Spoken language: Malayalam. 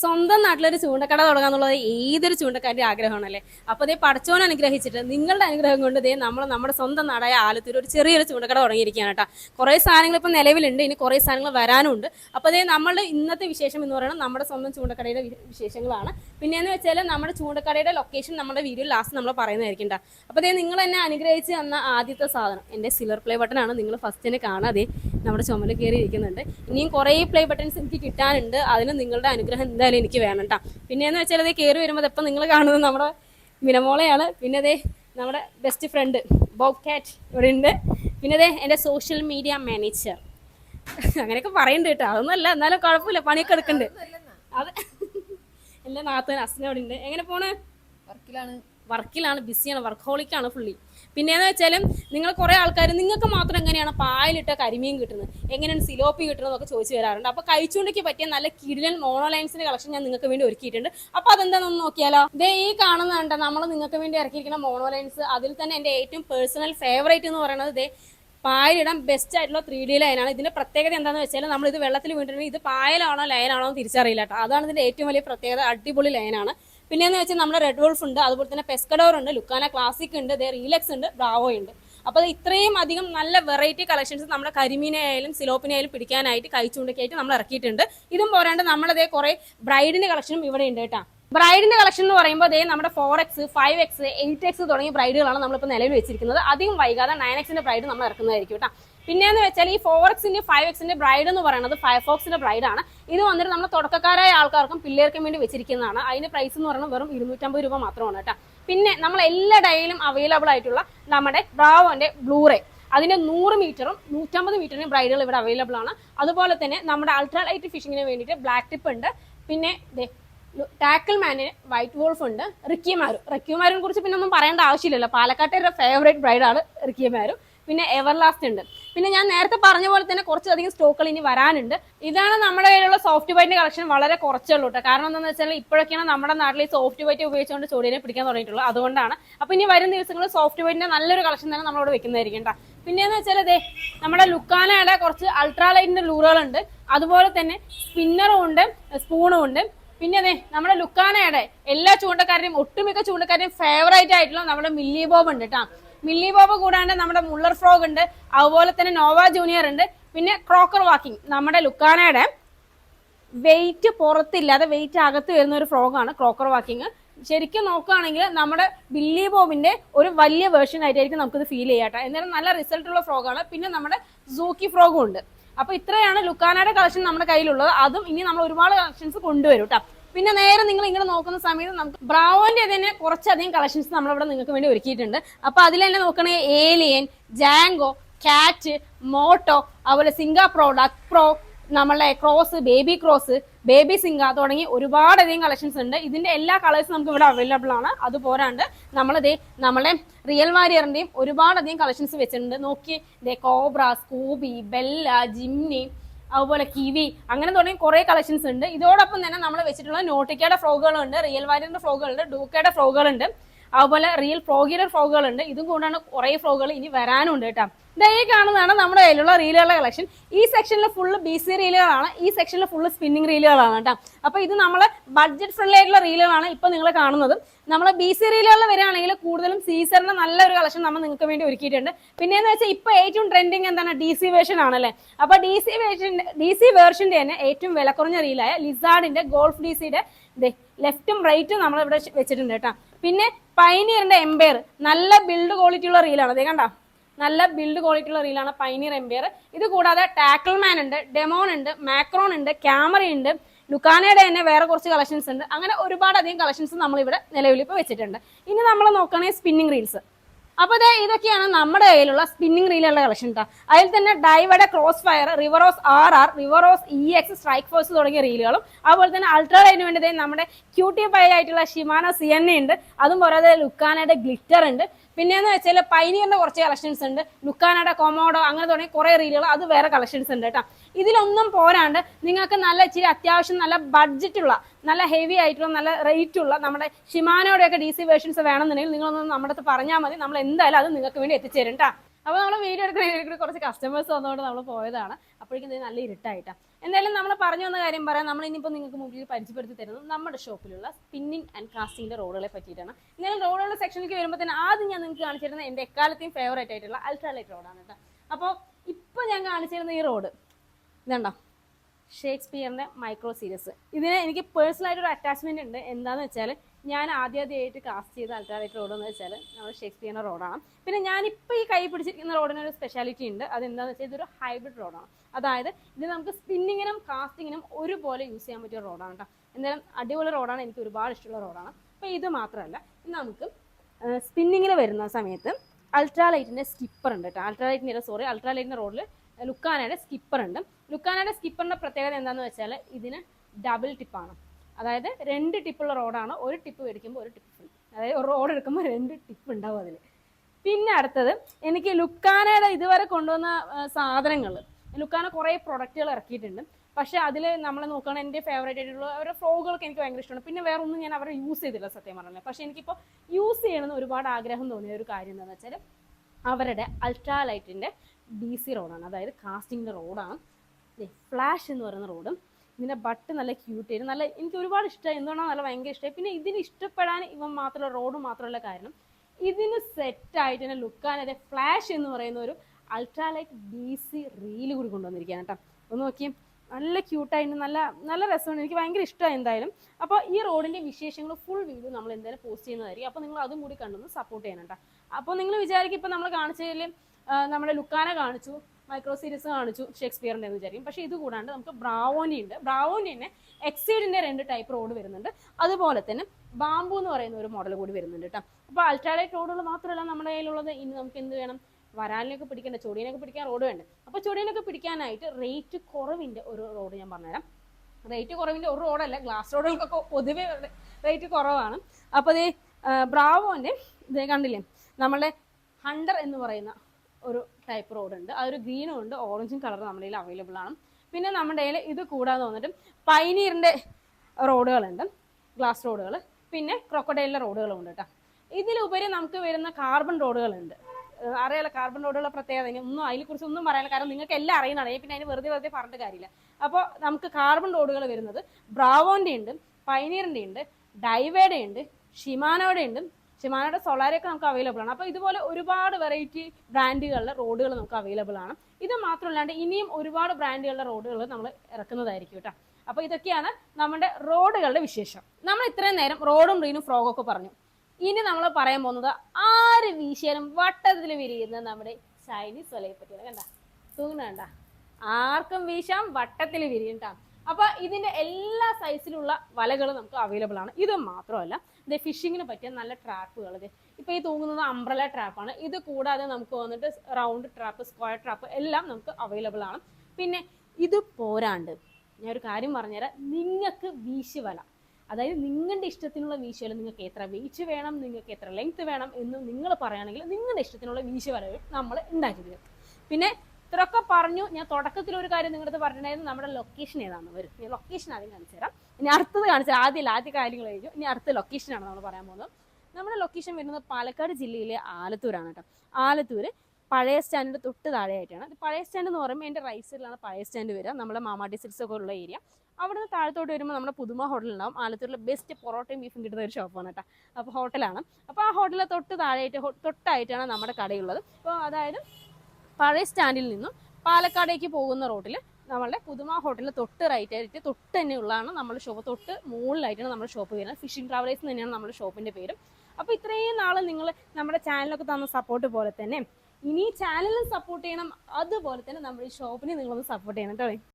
സ്വന്തം നാട്ടിലൊരു ചൂണ്ടക്കട തുടങ്ങാന്നുള്ളത് ഏതൊരു ചൂണ്ടക്കാരുടെ ആഗ്രഹമാണല്ലേ? അപ്പോൾ ദേ പഠിച്ചോനെ അനുഗ്രഹിച്ചിട്ട് നിങ്ങളുടെ അനുഗ്രഹം കൊണ്ട് ഇതേ നമ്മൾ നമ്മുടെ സ്വന്തം നാടായ ആലത്തൂർ ഒരു ചെറിയൊരു ചൂണ്ടക്കട തുടങ്ങിയിരിക്കുകയാണ് കേട്ടോ. കുറേ സാധനങ്ങൾ ഇപ്പം നിലവിലുണ്ട് ഇനി കുറേ സാധനങ്ങൾ വരാനുണ്ട്. അപ്പോൾ ദേ നമ്മളുടെ ഇന്നത്തെ വിശേഷം എന്ന് പറയുന്നത് നമ്മുടെ സ്വന്തം ചൂണ്ടക്കടയുടെ വിശേഷങ്ങളാണ്. പിന്നെയെന്ന് വെച്ചാൽ നമ്മുടെ ചൂണ്ടക്കടയുടെ ലൊക്കേഷൻ നമ്മുടെ വീഡിയോ ലാസ്റ്റ് നമ്മൾ പറയുന്നതായിരിക്കും കേട്ടോ. അപ്പോൾ ദേ നിങ്ങൾ എന്നെ അനുഗ്രഹിച്ച് തന്ന ആദ്യത്തെ സാധനം എന്റെ സിലർ പ്ലേ ബട്ടണാണ് നിങ്ങൾ ഫസ്റ്റ് തന്നെ കാണാതെ നമ്മുടെ ചുമല കയറി ഇരിക്കുന്നുണ്ട് ഇനിയും കുറേ പ്ലേ ബട്ടൺസ് എനിക്ക് കിട്ടാനുണ്ട്. അതിന് നിങ്ങളുടെ അനുഗ്രഹം എന്തായാലും എനിക്ക് വേണം കേട്ടോ പിന്നെയെന്ന് വെച്ചാൽ അതേ കയറി വരുമ്പോൾ ഇപ്പം നിങ്ങൾ കാണുന്നത് നമ്മുടെ മിനമോളയാണ്. പിന്നെ അതേ നമ്മുടെ ബെസ്റ്റ് ഫ്രണ്ട് ബോബ് കാറ്റ് ഇവിടെ ഉണ്ട്. പിന്നെ അതേ എന്റെ സോഷ്യൽ മീഡിയ മാനേജർ അങ്ങനെയൊക്കെ പറയുന്നുണ്ട് കേട്ടോ അതൊന്നുമല്ല എന്നാലും കുഴപ്പമില്ല. പണിയൊക്കെ എടുക്കുന്നുണ്ട്. അതെ എന്റെ നാത്തൻ അസ്ന അവിടെ ഉണ്ട്. എങ്ങനെ പോണേ? വർക്കിലാണ്. വർക്കിലാണ് ബിസിയാണ് വർക്ക് ഹോളിക്കാണ് ഫുള്ളി പിന്നെയെന്ന് വെച്ചാലും നിങ്ങൾ കുറേ ആൾക്കാർ നിങ്ങൾക്ക് മാത്രം എങ്ങനെയാണ് പായലിട്ട കരിമീൻ കിട്ടുന്നത്? എങ്ങനെയാണ് സിലോപ്പി കിട്ടുന്നത് എന്നൊക്കെ ചോദിച്ചു വരാറുണ്ട്. അപ്പോൾ കഴിച്ചുകൊണ്ടൊക്കെ പറ്റിയ നല്ല കിടിലൻ മോണോലൈൻസിന്റെ കളക്ഷൻ ഞാൻ നിങ്ങൾക്ക് വേണ്ടി ഒരുക്കിയിട്ടുണ്ട്. അപ്പോൾ അതെന്താണെന്ന് നോക്കിയാലോ? ദേ ഈ കാണുന്നുണ്ട് നമ്മൾ നിങ്ങൾക്ക് വേണ്ടി ഇറക്കിയിരിക്കുന്ന മോണോലൈൻസ് അതിൽ തന്നെ എന്റെ ഏറ്റവും പേഴ്സണൽ ഫേവറേറ്റ് എന്ന് പറയുന്നത് ദേ പായലിടാൻ ബെസ്റ്റ് ആയിട്ടുള്ള ത്രീ ഡി ലൈനാണ് ഇതിന്റെ പ്രത്യേകത എന്താണെന്ന് വെച്ചാൽ നമ്മൾ ഇത് വെള്ളത്തിൽ വീണ്ടും ഇത് പായലാണോ ലൈനാണോ എന്ന് തിരിച്ചറിയില്ല കേട്ടോ. അതാണ് ഇതിന്റെ ഏറ്റവും വലിയ പ്രത്യേകത. അടിപൊളി ലൈനാണ് പിന്നെയെന്ന് വെച്ചാൽ നമ്മുടെ റെഡ് വോൾഫ് ഉണ്ട് അതുപോലെ തന്നെ പെസ്കഡോർ ഉണ്ട് ലുക്കാന ക്ലാസിക് ഉണ്ട് ദേ റീലക്സ് ഉണ്ട് ബ്രാവോ ഉണ്ട്. അപ്പോൾ ഇത്രയും അധികം നല്ല വെറൈറ്റി കളക്ഷൻസ് നമ്മുടെ കരിമീനായാലും സിലോപ്പിനെയായാലും പിടിക്കാനായിട്ട് ആയാലും ആയിട്ട് നമ്മൾ ഇറക്കിയിട്ടുണ്ട്. ഇതും പോരാണ്ട് നമ്മളതേ കുറേ ബ്രൈഡിന്റെ കളക്ഷനും ഇവിടെ ഉണ്ട് കേട്ടോ. ബ്രൈഡിന്റെ കളക്ഷൻ എന്ന് പറയുമ്പോൾ അതേ നമ്മുടെ four X five X eight X തുടങ്ങിയ ബ്രൈഡുകളാണ് നമ്മളിപ്പോൾ നിലവിൽ വെച്ചിരിക്കുന്നത്. അധികം വൈകാതെ നയൻ എക്സിന്റെ ബ്രൈഡ് നമ്മൾ ഇറക്കുന്നതായിരിക്കും കേട്ടോ. പിന്നെയെന്ന് വെച്ചാൽ ഈ ഫോർ എക്സിന്റെ ഫൈവ് എക്സിന്റെ ബ്രൈഡ് എന്ന് പറയുന്നത് ഫൈവ് ഫോക്സിന്റെ ബ്രൈഡാണ്. ഇത് വന്നിട്ട് നമ്മൾ തുടക്കക്കാരായ ആൾക്കാർക്കും പിള്ളേർക്കും വേണ്ടി വെച്ചിരിക്കുന്നതാണ്. അതിന്റെ പ്രൈസ് എന്ന് പറയുന്നത് വെറും ഇരുന്നൂറ്റമ്പത് രൂപ മാത്രമാണ് കേട്ടോ. പിന്നെ നമ്മൾ എല്ലാ ഡേയിലും അവൈലബിൾ ആയിട്ടുള്ള നമ്മുടെ ബ്രാവോന്റെ ബ്ലൂറേ അതിന്റെ നൂറ് മീറ്ററും നൂറ്റമ്പത് മീറ്ററിനും ബ്രൈഡുകൾ ഇവിടെ അവൈലബിൾ ആണ്. അതുപോലെ തന്നെ നമ്മുടെ അൾട്രാ ലൈറ്റ് ഫിഷിങ്ങിന് വേണ്ടിയിട്ട് ബ്ലാക്ക് ടിപ്പ് ഉണ്ട്. പിന്നെ ദേ ടാക്കിൾ മാനിന് വൈറ്റ് വോൾഫ് ഉണ്ട് റിക്കിയമാരും റിക്കിയമാരിനെ കുറിച്ച് പിന്നെ ഒന്നും പറയേണ്ട ആവശ്യമില്ലല്ലോ. പാലക്കാട്ടുകാരുടെ ഫേവറേറ്റ് ബ്രൈഡാണ് റിക്കിയമാരും പിന്നെ എവർലാസ്റ്റ് ഉണ്ട്. പിന്നെ ഞാൻ നേരത്തെ പറഞ്ഞ പോലെ തന്നെ കുറച്ചധികം സ്റ്റോക്കുകൾ ഇനി വരാനുണ്ട്. ഇതാണ് നമ്മുടെ കയ്യിലുള്ള സോഫ്റ്റ് വൈറ്റിന്റെ കളക്ഷൻ വളരെ കുറച്ചേ ഉള്ളൂ കേട്ടോ. കാരണം എന്താണെന്ന് വെച്ചാൽ ഇപ്പോഴൊക്കെയാണ് നമ്മുടെ നാട്ടിൽ ഈ സോഫ്റ്റ് വൈറ്റ് ഉപയോഗിച്ചുകൊണ്ട് ചൊടിയെ പിടിക്കാൻ തുടങ്ങിയിട്ടുള്ളത്. അതുകൊണ്ടാണ്. അപ്പൊ ഇനി വരും ദിവസങ്ങളിൽ സോഫ്റ്റ് വൈറ്റിന്റെ നല്ലൊരു കളക്ഷൻ തന്നെ നമ്മളോട് വെക്കുന്നതായിരിക്കും കേട്ടോ. പിന്നെയെന്ന് വെച്ചാൽ അതെ നമ്മുടെ ലുക്കാനയുടെ കുറച്ച് അൾട്രാലൈറ്റിന്റെ ലൂറുകളുണ്ട് അതുപോലെ തന്നെ സ്പിന്നറും ഉണ്ട് സ്പൂണും ഉണ്ട്. പിന്നെ അതെ നമ്മുടെ ലുക്കാനയുടെ എല്ലാ ചൂണ്ടക്കാരുടെയും ഒട്ടുമിക്ക ചൂണ്ടക്കാരുടെയും ഫേവറേറ്റ് ആയിട്ടുള്ള നമ്മുടെ മില്ലി ബോബ് ഉണ്ട് കേട്ടോ മില്ലി ബോബ് കൂടാണ്ട് നമ്മുടെ മുള്ളർ ഫ്രോഗ് ഉണ്ട് അതുപോലെ തന്നെ നോവ ജൂനിയർ ഉണ്ട്. പിന്നെ ക്രോക്കർ വാക്കിംഗ് നമ്മുടെ ലുക്കാനയുടെ വെയിറ്റ് പുറത്തില്ലാതെ വെയിറ്റ് അകത്ത് വരുന്ന ഒരു ഫ്രോഗാണ് ക്രോക്കർ വാക്കിംഗ്. ശരിക്കും നോക്കുകയാണെങ്കിൽ നമ്മുടെ ബില്ലി ബോബിന്റെ ഒരു വലിയ വേർഷൻ ആയിട്ടായിരിക്കും നമുക്കിത് ഫീൽ ചെയ്യാട്ടെ എന്നാലും നല്ല റിസൾട്ട് ഉള്ള ഫ്രോഗാണ് പിന്നെ നമ്മുടെ സൂക്കി ഫ്രോഗും ഉണ്ട്. അപ്പൊ ഇത്രയാണ് ലുക്കാനയുടെ കളക്ഷൻ നമ്മുടെ കയ്യിലുള്ളത്. അതും ഇനി നമ്മൾ ഒരുപാട് കളക്ഷൻസ് കൊണ്ടുവരും കേട്ടോ പിന്നെ നേരെ നിങ്ങൾ ഇങ്ങനെ നോക്കുന്ന സമയത്ത് നമുക്ക് ബ്രാവോന്റെ തന്നെ കുറച്ചധികം കളക്ഷൻസ് നമ്മളിവിടെ നിങ്ങൾക്ക് വേണ്ടി ഒരുക്കിയിട്ടുണ്ട്. അപ്പൊ അതിൽ തന്നെ നോക്കണേ ഏലിയൻ ജാങ്കോ കാറ്റ് മോട്ടോ അതുപോലെ സിംഗാ പ്രോഡക്റ്റ് പ്രോ നമ്മളെ ക്രോസ് ബേബി ക്രോസ് ബേബി സിംഗ തുടങ്ങി ഒരുപാടധികം കളക്ഷൻസ് ഉണ്ട്. ഇതിന്റെ എല്ലാ കളേഴ്സും നമുക്ക് ഇവിടെ അവൈലബിൾ ആണ്. അത് പോരാണ്ട് നമ്മളിതേ നമ്മളെ റിയൽ വാരിയറിന്റെയും ഒരുപാടധികം കളക്ഷൻസ് വെച്ചിട്ടുണ്ട്. നോക്കി ദേ കോബ്ര സ്കൂബി ബെല്ല ജിംനി അതുപോലെ കിവി അങ്ങനെ തുടങ്ങി കുറേ കളക്ഷൻസ് ഉണ്ട്. ഇതോടൊപ്പം തന്നെ നമ്മൾ വെച്ചിട്ടുള്ള നോട്ടിക്കയുടെ ഫ്രോഗുകളുണ്ട് റിയൽ വാരിയറിന്റെ ഫ്രോഗുകളുണ്ട് ഡൂക്കയുടെ ഫ്രോഗുകളുണ്ട്. അതുപോലെ റിയൽ ഫ്രോഗിയുടെ ഫ്രോഗുകളുണ്ട്. ഇതും കൂടാണ് കുറേ ഫ്രോഗുകൾ ഇനി വരാനുണ്ട് കേട്ടോ. ഈ കാണുന്നതാണ് നമ്മുടെ കയ്യിലുള്ള റീലുകളുടെ കളക്ഷൻ ഈ സെക്ഷനിൽ ഫുള്ള് ബി സി റീലുകളാണ്. ഈ സെക്ഷനിൽ ഫുള്ള് സ്പിന്നിങ് റീലുകളാണ് കേട്ടോ. അപ്പൊ ഇത് നമ്മൾ ബഡ്ജറ്റ് ഫ്രണ്ട്ലി ആയിട്ടുള്ള റീലുകളാണ് ഇപ്പൊ നിങ്ങൾ കാണുന്നത്. നമ്മൾ ബി സി റീലുകളിൽ വരികയാണെങ്കിൽ കൂടുതലും സീസറിന്റെ നല്ലൊരു കളക്ഷൻ നമ്മൾ നിങ്ങൾക്ക് വേണ്ടി ഒരുക്കിയിട്ടുണ്ട്. പിന്നെയെന്ന് വെച്ചാൽ ഇപ്പൊ ഏറ്റവും ട്രെൻഡിങ് എന്താണ്? ഡി സി വേർഷൻ ആണല്ലേ? അപ്പൊ D C version D C വേർഷന്റെ തന്നെ ഏറ്റവും വില കുറഞ്ഞ റീലായ ലിസാർഡിന്റെ ഗോൾഫ് ഡി സിയുടെ ലെഫ്റ്റും റൈറ്റും നമ്മൾ ഇവിടെ വെച്ചിട്ടുണ്ട് കേട്ടോ. പിന്നെ പൈനിയറിന്റെ എംപയർ നല്ല ബിൽഡ് ക്വാളിറ്റി ഉള്ള റീലാണ് അതേ കണ്ട? നല്ല ബിൽഡ് ക്വാളിറ്റി ഉള്ള റീലാണ് പൈനിയർ എംപയർ ഇത് കൂടാതെ ടാക്കിൾമാൻ ഉണ്ട് ഡെമോൺ ഉണ്ട് മാക്രോൺ ഉണ്ട് ക്യാമറ ഉണ്ട് ലുക്കാനയുടെ തന്നെ വേറെ കുറച്ച് കളക്ഷൻസ് ഉണ്ട്. അങ്ങനെ ഒരുപാട് അധികം കളക്ഷൻസ് നമ്മൾ ഇവിടെ നിലവിൽ ഇപ്പോൾ വെച്ചിട്ടുണ്ട്. ഇനി നമ്മൾ നോക്കുകയാണെങ്കിൽ സ്പിന്നിങ് റീൽസ് അപ്പോൾ അതെ ഇതൊക്കെയാണ് നമ്മുടെ കയ്യിലുള്ള സ്പിന്നിങ് റീലുള്ള കളക്ഷൻ കേട്ടോ അതിൽ തന്നെ ഡൈവഡ ക്രോസ് ഫയർ റിവറോസ് ആർ ആർ റിവറോസ് ഇ എക്സ് സ്ട്രൈക്ക് ഫോഴ്സ് തുടങ്ങിയ റീലുകളും അതുപോലെ തന്നെ അൾട്രാ ലൈന് വേണ്ടി നമ്മുടെ ക്യൂട്ടി പൈ ആയിട്ടുള്ള ഷിമാന സി എൻ ഉണ്ട്. അതും പോരാതെ ലുക്കാനയുടെ ഗ്ലിറ്റർ ഉണ്ട്. പിന്നെയെന്ന് വെച്ചാൽ പൈനിയറിന്റെ കുറച്ച് കളക്ഷൻസ് ഉണ്ട്. ലുക്കാനയുടെ കൊമോഡോ അങ്ങനെ തുടങ്ങിയ കുറേ റീലുകൾ അത് വേറെ കളക്ഷൻസ് ഉണ്ട് കേട്ടോ. ഇതിലൊന്നും പോരാണ്ട് നിങ്ങൾക്ക് നല്ല ഇച്ചിരി അത്യാവശ്യം നല്ല ബഡ്ജറ്റുള്ള നല്ല ഹെവി ആയിട്ടുള്ള നല്ല റേറ്റുള്ള നമ്മുടെ ഷിമാനോടെയൊക്കെ ഡി സി വേർഷൻസ് വേണമെന്നുണ്ടെങ്കിൽ നിങ്ങളൊന്ന് നമ്മുടെ അടുത്ത് പറഞ്ഞാൽ മതി. നമ്മൾ എന്തായാലും അത് നിങ്ങൾക്ക് വേണ്ടി എത്തിച്ചേരും കേട്ടോ. അപ്പോൾ നമ്മൾ വീഡിയോ കുറച്ച് കസ്റ്റമേഴ്സ് വന്നുകൊണ്ട് നമ്മൾ പോയതാണ്. അപ്പോഴേക്കും നല്ല ഇരുട്ടായിട്ടാണ് എന്തായാലും നമ്മൾ പറഞ്ഞു വന്ന കാര്യം പറയാം. നമ്മൾ ഇനിയിപ്പോൾ നിങ്ങൾക്ക് മുമ്പിൽ പരിചയപ്പെടുത്തി തരുന്നത് നമ്മുടെ ഷോപ്പിലുള്ള സ്പിന്നിങ് ആൻഡ് കാസ്റ്റിംഗിന്റെ റോഡുകളെ പറ്റിയിട്ടാണ്. എന്തായാലും റോഡുകളുടെ സെക്ഷനിലേക്ക് വരുമ്പോൾ തന്നെ ആദ്യം ഞാൻ നിങ്ങൾക്ക് കാണിച്ചു തരുന്നത് എന്റെ എക്കാലത്തെയും ഫേവറേറ്റ് ആയിട്ടുള്ള അൾട്രാലൈറ്റ് റോഡാണ് കേട്ടോ. അപ്പോൾ ഇപ്പോൾ ഞാൻ കാണിച്ചു തരുന്ന ഈ റോഡ് ഇതുണ്ടോ? ഷേക്സ്പിയറിന്റെ മൈക്രോ സീരീസ് ഇതിന് എനിക്ക് പേഴ്സണലായിട്ടൊരു അറ്റാച്ച്മെന്റ് ഉണ്ട്. എന്താണെന്ന് വെച്ചാൽ ഞാൻ ആദ്യമാദ്യമായിട്ട് കാസ്റ്റ് ചെയ്ത അൾട്രാലൈറ്റ് റോഡ് എന്ന് വെച്ചാൽ നമ്മുടെ ഷേക്സ്പിയറിന്റെ റോഡാണ് പിന്നെ ഞാനിപ്പോൾ ഈ കൈ പിടിച്ചിരിക്കുന്ന റോഡിന് ഒരു സ്പെഷ്യാലിറ്റി ഉണ്ട്. അതെന്താണെന്ന് വെച്ചാൽ ഇതൊരു ഹൈബ്രിഡ് റോഡാണ് അതായത് ഇത് നമുക്ക് സ്പിന്നിങ്ങിനും കാസ്റ്റിങ്ങിനും ഒരുപോലെ യൂസ് ചെയ്യാൻ പറ്റിയ റോഡാണ് കേട്ടോ എന്തായാലും അടിപൊളി റോഡാണ് എനിക്ക് ഒരുപാട് ഇഷ്ടമുള്ള റോഡാണ് അപ്പോൾ ഇത് മാത്രമല്ല നമുക്ക് സ്പിന്നിങ്ങിന് വരുന്ന സമയത്ത് അൾട്രാലൈറ്റിന്റെ സ്കിപ്പർ ഉണ്ട് കേട്ടോ അൾട്രാലൈറ്റിന്റെ സോറി അൾട്രാലൈറ്റിന്റെ റോഡിൽ ലുക്കാനയുടെ സ്കിപ്പർ ഉണ്ട്. ലുക്കാനയുടെ സ്കിപ്പറിന്റെ പ്രത്യേകത എന്താണെന്ന് വെച്ചാൽ ഇതിന് ഡബിൾ ടിപ്പാണ് അതായത് രണ്ട് ടിപ്പുള്ള റോഡാണ് ഒരു ടിപ്പ് മേടിക്കുമ്പോൾ ഒരു ടിപ്പ് ഫ്രീ അതായത് ഒരു റോഡ് എടുക്കുമ്പോൾ രണ്ട് ടിപ്പ് ഉണ്ടാവും അതിൽ പിന്നെ അടുത്തത് എനിക്ക് ലുക്കാനയുടെ ഇതുവരെ കൊണ്ടുവന്ന സാധനങ്ങൾ ലുക്കാന കുറേ പ്രൊഡക്റ്റുകൾ ഇറക്കിയിട്ടുണ്ട്. പക്ഷേ അതിൽ നമ്മൾ നോക്കുകയാണെങ്കിൽ എന്റെ ഫേവറേറ്റ് ആയിട്ടുള്ള അവരുടെ ഫ്ലോഗുകളൊക്കെ എനിക്ക് ഭയങ്കര ഇഷ്ടമാണ്. പിന്നെ വേറെ ഒന്നും ഞാൻ അവരെ യൂസ് ചെയ്തില്ല സത്യം പറഞ്ഞാൽ പക്ഷേ എനിക്കിപ്പോൾ യൂസ് ചെയ്യണമെന്ന് ഒരുപാട് ആഗ്രഹം തോന്നിയ ഒരു കാര്യം എന്താണെന്ന് വെച്ചാൽ അവരുടെ അൾട്രാലൈറ്റിന്റെ ഡി സി റോഡാണ് അതായത് കാസ്റ്റിങ്ങിന്റെ റോഡാണ് ഫ്ലാഷ് എന്ന് പറയുന്ന റോഡും ഇതിന്റെ ബട്ട് നല്ല ക്യൂട്ട് ആയിരുന്നു. നല്ല എനിക്ക് ഒരുപാട് ഇഷ്ടമായി എന്തുകൊണ്ടാണ് നല്ല ഭയങ്കര ഇഷ്ടമായി പിന്നെ ഇതിന് ഇഷ്ടപ്പെടാൻ ഇവൻ മാത്രമല്ല റോഡ് മാത്രമല്ല കാരണം ഇതിന് സെറ്റായിട്ട് തന്നെ ലുക്കാനതെ ഫ്ലാഷ് എന്ന് പറയുന്ന ഒരു അൾട്രാലൈറ്റ് ബി സി റീൽ കൂടി കൊണ്ടുവന്നിരിക്കുകയാണ് കേട്ടോ. ഒന്ന് നോക്കിയേ. നല്ല ക്യൂട്ടായിട്ട് നല്ല നല്ല രസമാണ്. എനിക്ക് ഭയങ്കര ഇഷ്ടമായി എന്തായാലും. അപ്പോൾ ഈ റോഡിന്റെ വിശേഷങ്ങൾ ഫുൾ വീഡിയോ നമ്മൾ എന്തായാലും പോസ്റ്റ് ചെയ്യുന്നതായിരിക്കും. അപ്പോൾ നിങ്ങൾ അതും കൂടി കണ്ടൊന്ന് സപ്പോർട്ട് ചെയ്യണം അപ്പോൾ നിങ്ങൾ വിചാരിക്കും ഇപ്പോൾ നമ്മൾ കാണിച്ചതിൽ നമ്മുടെ ലുക്കാനെ കാണിച്ചു. മൈക്രോ സീരീസ് കാണിച്ചു ഷേക്സ്പിയറിന്റെ വിചാരിക്കും. പക്ഷേ ഇത് കൂടാണ്ട് നമുക്ക് ബ്രാവോനി ഉണ്ട് ബ്രാവോന്റെ തന്നെ എക്സൈഡിന്റെ രണ്ട് ടൈപ്പ് റോഡ് വരുന്നുണ്ട്. അതുപോലെ തന്നെ ബാംബു എന്ന് പറയുന്ന ഒരു മോഡൽ കൂടി വരുന്നുണ്ട് കേട്ടോ. അപ്പോൾ അൾട്രാലൈറ്റ് റോഡുകൾ മാത്രമല്ല നമ്മുടെ കയ്യിലുള്ളത്. ഇനി നമുക്ക് എന്ത് വേണം? വരാലിനൊക്കെ പിടിക്കേണ്ട ചൊടിയനൊക്കെ പിടിക്കാൻ റോഡ് വേണ്ട? അപ്പോൾ ചൊടിയനൊക്കെ പിടിക്കാനായിട്ട് റേറ്റ് കുറവിന്റെ ഒരു റോഡ് ഞാൻ പറഞ്ഞുതരാം. റേറ്റ് കുറവിന്റെ ഒരു റോഡല്ല ഗ്ലാസ് റോഡുകൾക്കൊക്കെ പൊതുവേ റേറ്റ് കുറവാണ്. അപ്പോൾ ഇത് ബ്രാവോന്റെ ഇത് കണ്ടില്ലേ? നമ്മളുടെ ഹണ്ടർ എന്ന് പറയുന്ന ഒരു ടൈപ്പ് റോഡ് ഉണ്ട്. അതൊരു ഗ്രീനും ഉണ്ട് ഓറഞ്ചും കളർ നമ്മുടെ കയ്യിൽ അവൈലബിൾ ആണ്. പിന്നെ നമ്മുടെ കയ്യിൽ ഇത് കൂടാതെ വന്നിട്ട് പൈനീറിന്റെ റോഡുകളുണ്ട് ഗ്ലാസ് റോഡുകൾ പിന്നെ ക്രൊക്കഡൈലിന്റെ റോഡുകളും ഉണ്ട് കേട്ടോ. ഇതിലുപരി നമുക്ക് വരുന്ന കാർബൺ റോഡുകളുണ്ട് അറിയാലോ കാർബൺ റോഡുള്ള പ്രത്യേകത ഒന്നും അതിനെക്കുറിച്ച് ഒന്നും പറയാനില്ല. കാരണം നിങ്ങൾക്ക് എല്ലാം അറിയുന്നതാണ്. പിന്നെ അതിന് വെറുതെ വെറുതെ പറഞ്ഞിട്ട് കാര്യമില്ല. അപ്പോൾ നമുക്ക് കാർബൺ റോഡുകൾ വരുന്നത് ബ്രാവോന്റെ ഉണ്ട് പൈനീറിന്റെ ഉണ്ട് ഡൈവേഡ ഉണ്ട് ഷിമാനോയുടെ ഉണ്ട് ഷിമാനോയുടെ സൊളാരൊക്കെ നമുക്ക് അവൈലബിൾ ആണ്. അപ്പോൾ ഇതുപോലെ ഒരുപാട് വെറൈറ്റി ബ്രാൻഡുകളുടെ റോഡുകൾ നമുക്ക് അവൈലബിൾ ആണ്. ഇത് മാത്രമല്ലാണ്ട് ഇനിയും ഒരുപാട് ബ്രാൻഡുകളുടെ റോഡുകൾ നമ്മൾ ഇറക്കുന്നതായിരിക്കും കേട്ടോ. അപ്പോൾ ഇതൊക്കെയാണ് നമ്മുടെ റോഡുകളുടെ വിശേഷം. നമ്മൾ ഇത്രയും നേരം റോഡും റീനും ഫ്രോഗൊക്കെ പറഞ്ഞു. ഇനി നമ്മൾ പറയാൻ പോകുന്നത് ആര് വീശിയാലും വട്ടത്തിൽ വിരിയുന്ന നമ്മുടെ ചൈനീസ് വലയെ പറ്റിയാണ്. കണ്ട? തൂങ്ങണ കണ്ട? ആർക്കും വീശാം വട്ടത്തിൽ വിരിയും ട്ടാ അപ്പൊ ഇതിന്റെ എല്ലാ സൈസിലുള്ള വലകളും നമുക്ക് അവൈലബിൾ ആണ്. ഇത് മാത്രമല്ല ഇത് ഫിഷിങ്ങിന് പറ്റിയ നല്ല ട്രാപ്പുകൾ ഇത് ഇപ്പൊ ഈ തൂങ്ങുന്നത് അംബ്രല ട്രാപ്പാണ് ഇത് കൂടാതെ നമുക്ക് വന്നിട്ട് റൗണ്ട് ട്രാപ്പ് സ്ക്വയർ ട്രാപ്പ് എല്ലാം നമുക്ക് അവൈലബിൾ ആണ്. പിന്നെ ഇത് പോരാണ്ട്. ഞാൻ ഒരു കാര്യം പറഞ്ഞുതരാം. നിങ്ങൾക്ക് വീശ് വല. അതായത് നിങ്ങളുടെ ഇഷ്ടത്തിനുള്ള വീശുവല നിങ്ങൾക്ക് എത്ര വെയിറ്റ് വേണം നിങ്ങൾക്ക് എത്ര ലെങ്ത് വേണം എന്ന് നിങ്ങൾ പറയുകയാണെങ്കിൽ നിങ്ങളുടെ ഇഷ്ടത്തിനുള്ള വീശുവലകൾ നമ്മൾ ഉണ്ടാക്കി തരും പിന്നെ ഇത്രയൊക്കെ പറഞ്ഞു. ഞാൻ തുടക്കത്തിൽ ഒരു കാര്യം നിങ്ങളുടെ അടുത്ത് പറഞ്ഞിട്ടുണ്ടായിരുന്നു. നമ്മുടെ ലൊക്കേഷൻ ഏതാണെന്ന്. വരും. ഞാൻ ലൊക്കേഷൻ ആദ്യം കാണിച്ചു തരാം ഇനി അടുത്തത് കാണിച്ചത് ആദ്യം ആദ്യ കാര്യങ്ങൾ കഴിഞ്ഞു. ഇനി അടുത്ത ലൊക്കേഷനാണ് നമ്മൾ പറയാൻ പോകുന്നത്. നമ്മുടെ ലൊക്കേഷൻ വരുന്നത് പാലക്കാട് ജില്ലയിലെ ആലത്തൂരാണ് കേട്ടോ. ആലത്തൂര് പഴയ സ്റ്റാൻഡിന്റെ തൊട്ട് താഴെയായിട്ടാണ്. പഴയ സ്റ്റാൻഡ് എന്ന് പറയുമ്പോൾ എന്റെ റൈറ്റ് സൈഡിലാണ് പഴയ സ്റ്റാൻഡ് വരിക. നമ്മുടെ മാമാട്ടി സിൽസ് ഒക്കെ ഉള്ള ഏരിയ അവിടെ നിന്ന് താഴത്തോട്ട് വരുമ്പോൾ നമ്മുടെ പുതുമ ഹോട്ടലുണ്ടാവും ആലത്തൂരിലെ ബെസ്റ്റ് പൊറോട്ടയും ബീഫും കിട്ടുന്ന ഒരു ഷോപ്പാണ് കേട്ടോ. അപ്പോൾ ഹോട്ടലാണ് അപ്പോൾ ആ ഹോട്ടലിലെ തൊട്ട് താഴെയായിട്ട് തൊട്ടായിട്ടാണ് നമ്മുടെ കടയുള്ളത്. അപ്പോൾ അതായത് പഴയ സ്റ്റാൻഡിൽ നിന്നും പാലക്കാടേക്ക് പോകുന്ന റോഡിൽ നമ്മളുടെ പുതുമ ഹോട്ടലിൽ തൊട്ട് റൈറ്റ് ആയിട്ട് തൊട്ട് തന്നെ ഉള്ളതാണ് നമ്മുടെ ഷോപ്പ് തൊട്ട് മുകളിലായിട്ടാണ് നമ്മുടെ ഷോപ്പ് വരുന്നത്. ഫിഷിംഗ് ട്രാവലേഴ്സ് തന്നെയാണ് നമ്മുടെ ഷോപ്പിന്റെ പേരും. അപ്പോൾ ഇത്രയും നാൾ നിങ്ങൾ നമ്മുടെ ചാനലൊക്കെ തന്ന സപ്പോർട്ട് പോലെ തന്നെ ഇനി ചാനലും സപ്പോർട്ട് ചെയ്യണം. അതുപോലെ തന്നെ നമ്മുടെ ഈ ഷോപ്പിനെ നിങ്ങളൊന്ന് സപ്പോർട്ട് ചെയ്യണം കേട്ടോ